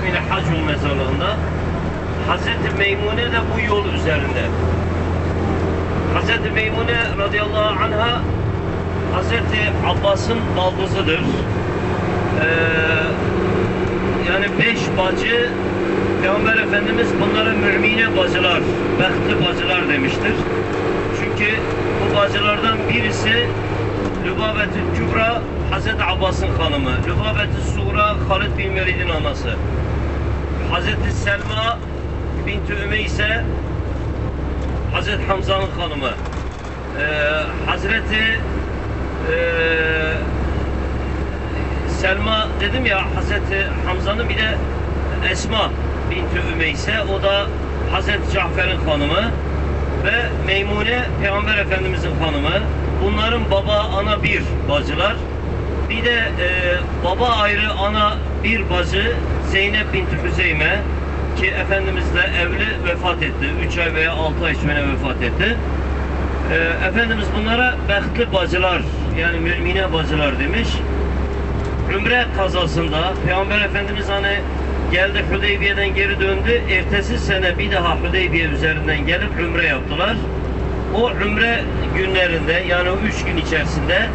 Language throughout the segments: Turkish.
ismiyle Hacul mezarlığında. Hazreti Meymune de bu yol üzerinde. Hazreti Meymune radıyallahu anha Hazreti Abbas'ın baldızıdır. Ee, yani beş bacı Peygamber Efendimiz bunlara mümine bacılar, behtli bacılar demiştir. Çünkü bu bacılardan birisi Lübabetül Kübra Hazreti Abbas'ın hanımı. Lübabetül Suğra Halid bin Velid'in anası. Hazreti Selma binti Ümeyse Hazreti Hamza'nın hanımı. Ee, Hazreti ee, Selma dedim ya Hazreti Hamza'nın bir de Esma binti Ümeyse o da Hazreti Cafer'in hanımı ve Meymune Peygamber Efendimizin hanımı. Bunların baba ana bir bacılar. Bir de e, baba ayrı ana bir bacı Zeynep binti Hüzeyme ki Efendimizle evli vefat etti. 3 ay veya 6 ay sonra vefat etti. E, Efendimiz bunlara behtli bacılar yani mümine bacılar demiş. Ümre kazasında Peygamber Efendimiz hani geldi Hudeybiye'den geri döndü. Ertesi sene bir daha Hudeybiye üzerinden gelip ümre yaptılar. O ümre günlerinde yani o üç gün içerisinde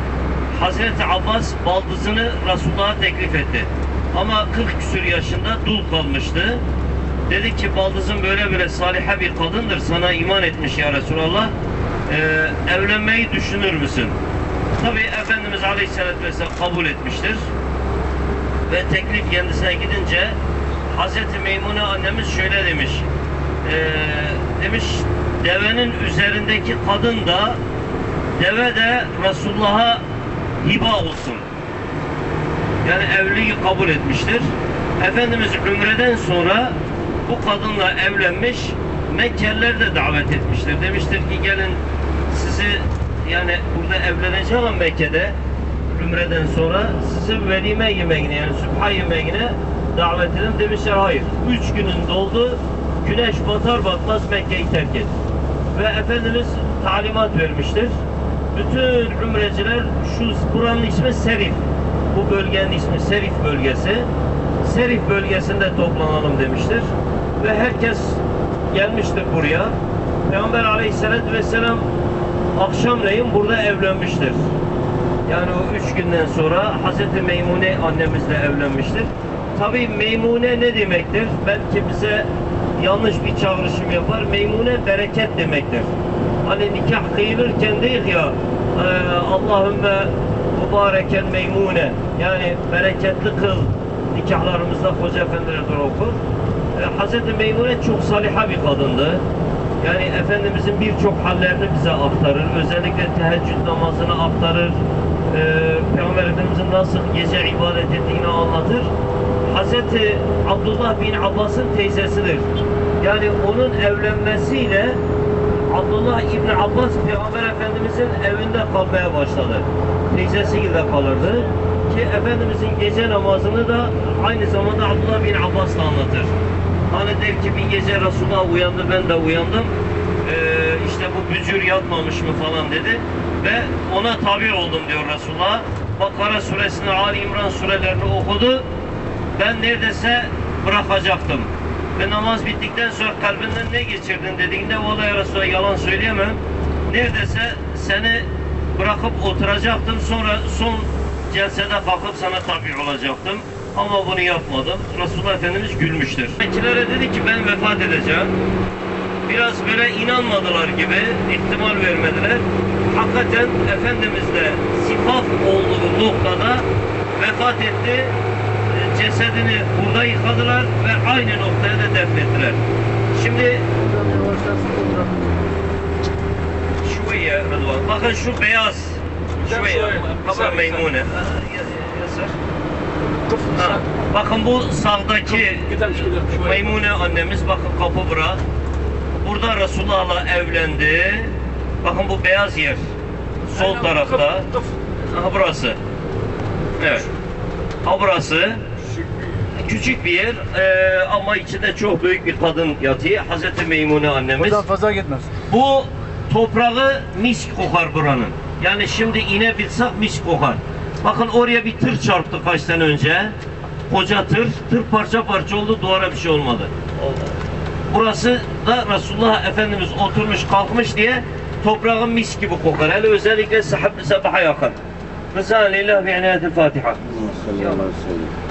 Hazreti Abbas baldızını Resulullah'a teklif etti. Ama 40 küsür yaşında dul kalmıştı. Dedi ki baldızın böyle böyle saliha bir kadındır sana iman etmiş ya Resulallah. Ee, evlenmeyi düşünür müsün? Tabi Efendimiz Aleyhisselatü Vesselam kabul etmiştir. Ve teklif kendisine gidince Hazreti Meymune annemiz şöyle demiş. Ee, demiş devenin üzerindeki kadın da deve de Resulullah'a hiba olsun. Yani evliliği kabul etmiştir. Efendimiz Ümre'den sonra bu kadınla evlenmiş Mekkeliler de davet etmiştir. Demiştir ki gelin sizi yani burada evleneceğim Mekke'de Ümre'den sonra sizi velime yemeğine yani sübha yemeğine davet edin demişler hayır. Üç günün doldu güneş batar batmaz Mekke'yi terk et. Ve Efendimiz talimat vermiştir. Bütün ümreciler şu buranın ismi Serif. Bu bölgenin ismi Serif bölgesi. Serif bölgesinde toplanalım demiştir. Ve herkes gelmiştir buraya. Peygamber aleyhissalatü vesselam akşamleyin burada evlenmiştir. Yani o üç günden sonra Hazreti Meymune annemizle evlenmiştir. Tabi Meymune ne demektir? Belki bize yanlış bir çağrışım yapar. Meymune bereket demektir. Hani nikah kıyılırken değil ya e, Allahümme mübareken meymune yani bereketli kıl nikahlarımızda Hoca Efendiler okur. E, Hazreti Meymune çok saliha bir kadındı. Yani Efendimizin birçok hallerini bize aktarır. Özellikle teheccüd namazını aktarır. Ee, Peygamber Efendimizin nasıl gece ibadet ettiğini anlatır. Hazreti Abdullah bin Abbas'ın teyzesidir. Yani onun evlenmesiyle Abdullah İbni Abbas Peygamber Efendimizin evinde kalmaya başladı. Teyzesi gibi kalırdı. Ki Efendimizin gece namazını da aynı zamanda Abdullah bin Abbas da anlatır. Hani der ki bir gece Resulullah uyandı ben de uyandım. Ee, işte bu bücür yatmamış mı falan dedi. Ve ona tabi oldum diyor Resulullah. Bakara suresini, Ali İmran surelerini okudu. Ben neredeyse bırakacaktım. Ve namaz bittikten sonra kalbinden ne geçirdin dediğinde vallahi ya Resulallah yalan söyleyemem. Neredeyse seni bırakıp oturacaktım. Sonra son celsede kalkıp sana tabi olacaktım. Ama bunu yapmadım. Resulullah Efendimiz gülmüştür. Bekilere dedi ki ben vefat edeceğim. Biraz böyle inanmadılar gibi ihtimal vermediler. Hakikaten Efendimizle sifaf olduğu noktada vefat etti. Cesedini burada yıkadılar ve aynı noktaya da defnettiler. Şimdi şuraya Rıdvan. Bakın şu beyaz. Şuraya. Kabra Meymune. Ha, bakın bu sağdaki Meymune annemiz bakın kapı bura. Burada Resulullah'la evlendi. Bakın bu beyaz yer. Sol tarafta. Ha burası. Evet. Ha burası. Küçük bir yer eee, ama içinde çok büyük bir kadın yatıyor. Hazreti Meymune annemiz. Buradan fazla gitmez. Bu toprağı misk kokar buranın. Yani şimdi inebilsek misk kokar. Bakın oraya bir tır çarptı kaç sene önce. koca tır, tır parça parça oldu, duvara bir şey olmadı. Burası da Resulullah Efendimiz oturmuş kalkmış diye toprağın mis gibi kokar. Hele özellikle sabaha yakın. Mesela lillah bi inayetil Fatiha. Sallallahu aleyhi ve sellem.